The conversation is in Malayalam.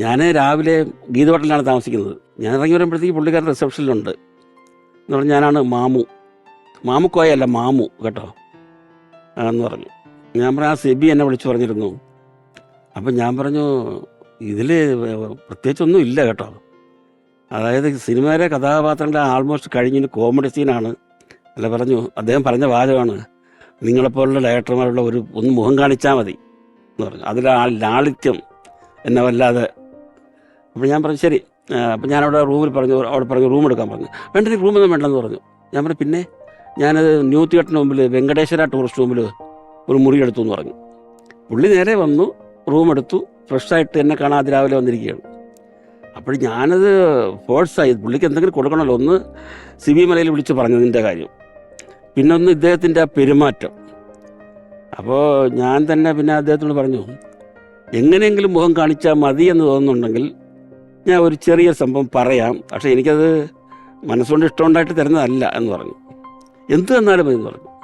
ഞാൻ രാവിലെ ഗീത താമസിക്കുന്നത്. ഞാൻ ഇറങ്ങി വരുമ്പോഴത്തേക്ക് പുള്ളിക്കാരൻ റിസപ്ഷനിലുണ്ട്. എന്ന് പറഞ്ഞാൽ ഞാനാണ് മാമു. മാമുക്കോയല്ല മാമു കേട്ടോ. എന്ന് പറഞ്ഞു. ഞാൻ പറഞ്ഞു ആ സെബി എന്നെ വിളിച്ചു പറഞ്ഞിരുന്നു. അപ്പം ഞാൻ പറഞ്ഞു ഇതിൽ പ്രത്യേകിച്ചൊന്നും ഇല്ല കേട്ടോ. അതായത് സിനിമയിലെ കഥാപാത്രങ്ങളുടെ ആൾമോസ്റ്റ് കഴിഞ്ഞിന് കോമഡി സീനാണ്. അല്ല പറഞ്ഞു അദ്ദേഹം പറഞ്ഞ വാചകമാണ് നിങ്ങളെപ്പോലുള്ള ഡയറക്ടർമാരുള്ള ഒരു ഒന്ന് മുഖം കാണിച്ചാൽ മതി എന്ന് പറഞ്ഞു. അതിൽ ആ ലാളിത്യം എന്നെ വല്ലാതെ അപ്പോൾ ഞാൻ പറഞ്ഞു ശരി. അപ്പം ഞാനവിടെ റൂമിൽ പറഞ്ഞു അവിടെ പറഞ്ഞു റൂം എടുക്കാൻ പറഞ്ഞു. വേണ്ട എനിക്ക് റൂമൊന്നും വേണ്ടെന്ന് പറഞ്ഞു. ഞാൻ പറഞ്ഞു പിന്നെ ഞാനത് ന്യൂ തിയേറ്ററിന് മുമ്പിൽ വെങ്കടേശ്വര ടൂറിസ്റ്റ് റൂമിൽ ഒരു മുറി എടുത്തു എന്ന് പറഞ്ഞു. പുള്ളി നേരെ വന്നു റൂം എടുത്തു ഫ്രഷായിട്ട് എന്നെ കാണാൻ രാവിലെ വന്നിരിക്കുകയാണ്. അപ്പോൾ ഞാനത് ഫോഴ്സായി പുള്ളിക്ക് എന്തെങ്കിലും കൊടുക്കണമല്ലോ ഒന്ന് സി ബി മലയിൽ വിളിച്ച് പറഞ്ഞതിന്റെ കാര്യം. പിന്നെ ഒന്ന് ഇദ്ദേഹത്തിന്റെ ആ പെരുമാറ്റം. അപ്പോൾ ഞാൻ തന്നെ പിന്നെ അദ്ദേഹത്തോട് പറഞ്ഞു എങ്ങനെയെങ്കിലും മുഖം കാണിച്ചാൽ മതി എന്ന് തോന്നുന്നുണ്ടെങ്കിൽ ഞാൻ ഒരു ചെറിയ സംഭവം പറയാം. പക്ഷേ എനിക്കത് മനസ്സുകൊണ്ട് ഇഷ്ടമുണ്ടായിട്ട് തരുന്നതല്ല എന്ന് പറഞ്ഞു. എന്ത് തന്നാലും എന്ന് പറഞ്ഞു.